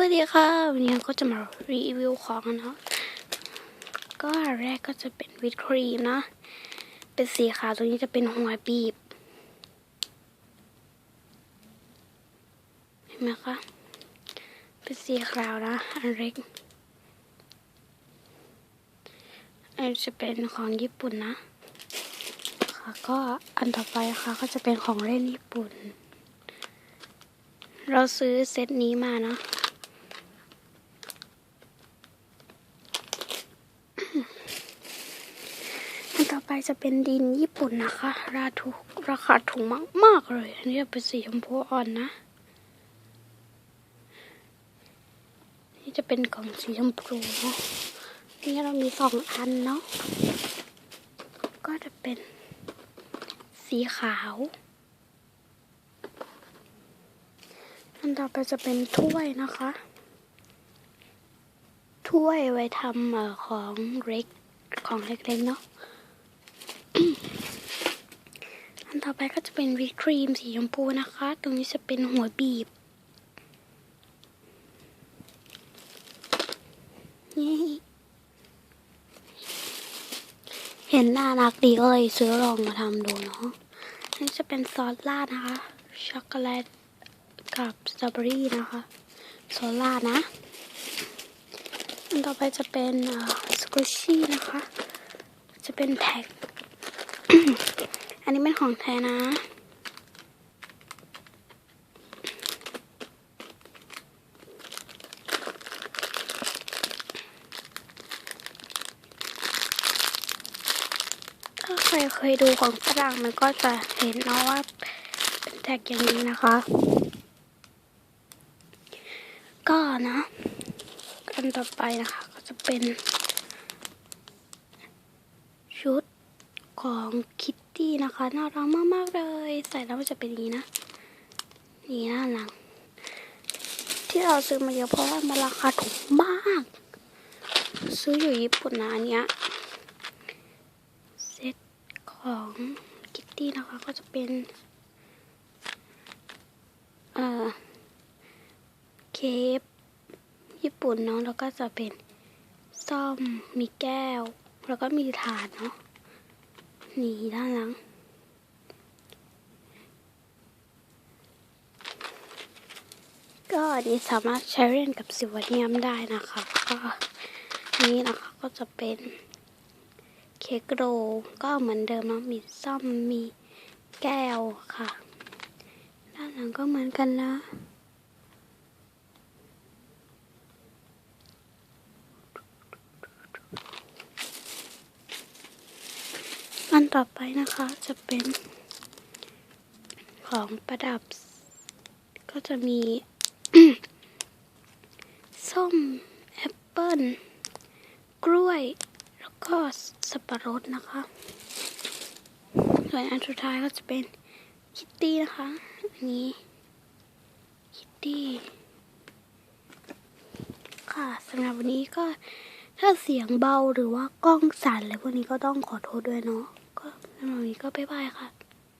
วัสดีค่ะวันนี้ก็จะมารีวิวของกันเนาะก็แรกก็จะเป็นวิปครีมนะเป็นสีขาวตรงนี้จะเป็นหัวบีบ เห็นไหมคะเป็นสีขาวนะอันเล็กอันจะเป็นของญี่ปุ่นนะ ค่ะก็อันต่อไปค่ะก็จะเป็นของเล่นญี่ปุ่น เราซื้อเซตนี้มานะ อันต่อ ไปจะเป็นดินญี่ปุ่นนะคะ ราถูกราคาถูกมาก ๆ เลย อันนี้จะเป็นสีชมพูอ่อนนะ นี่จะเป็นกล่องสีชมพูเนาะนี่เรามีสองอันเนาะ ก็จะเป็นสีขาว อันต่อไปจะเป็นถ้วยนะคะ ถ้วยไว้ทำของเล็กของเล็กๆเนาะ อัน ต่อไปก็จะเป็นวิปครีมสีชมพูนะคะ ตรงนี้จะเป็นหัวบีบ นี่ เห็นน่ารักดีก็เลยซื้อลองมาทำดูเนาะ นี่จะเป็นซอสราดนะคะ ช็อกโกแลตกับสตรอเบอรี่นะคะซอสราดนะอันต่อไปจะเป็นสกูชี่นะคะ จะเป็นแพ็ค อันนี้เป็นของแท้นะถ้าใครเคยดูของฝรั่งมันก็จะเห็นเนาะว่าเป็นแท็กอย่างนี้นะคะ ก็นะอันต่อไปนะคะ ก็จะเป็นชุดของคิต ตี้นะคะน่ารักมากๆเลย ใส่แล้วมันจะเป็นอย่างนี้นะนี่น่ารักที่เราซื้อมาเยอะเพราะว่ามันราคาถูกมาก ซื้ออยู่ญี่ปุ่นนะอันเนี้ยเซตของคิตตี้นะคะก็จะเป็นเอ่อเคปญี่ปุ่นเนาะแล้วก็จะเป็นซ่อมมีแก้ว แล้วก็มีถาดเนาะ นี่ด้านหลัง ก็อันนี้สามารถใช้เล่นกับสิวเนียมได้นะคะก็นี้นะคะก็จะเป็นเค้กโรลก็เหมือนเดิมนะมีซ่อมมีแก้วค่ะ ด้านหลังก็เหมือนกันนะ อันต่อไปนะคะจะเป็นของประดับ ก็จะมี ส้ม แอปเปิ้ล กล้วย แล้วก็สับปะรดนะคะส่วนอันสุดท้ายก็จะเป็นคิตตี้นะคะ อันนี้ คิตตี้ ค่ะสำหรับวันนี้ก็ถ้าเสียงเบาหรือว่ากล้องสั่นอะไรพวกนี้ก็ต้องขอโทษด้วยเนาะ ก็สำหรับวันนี้ก็บ๊ายบายค่ะ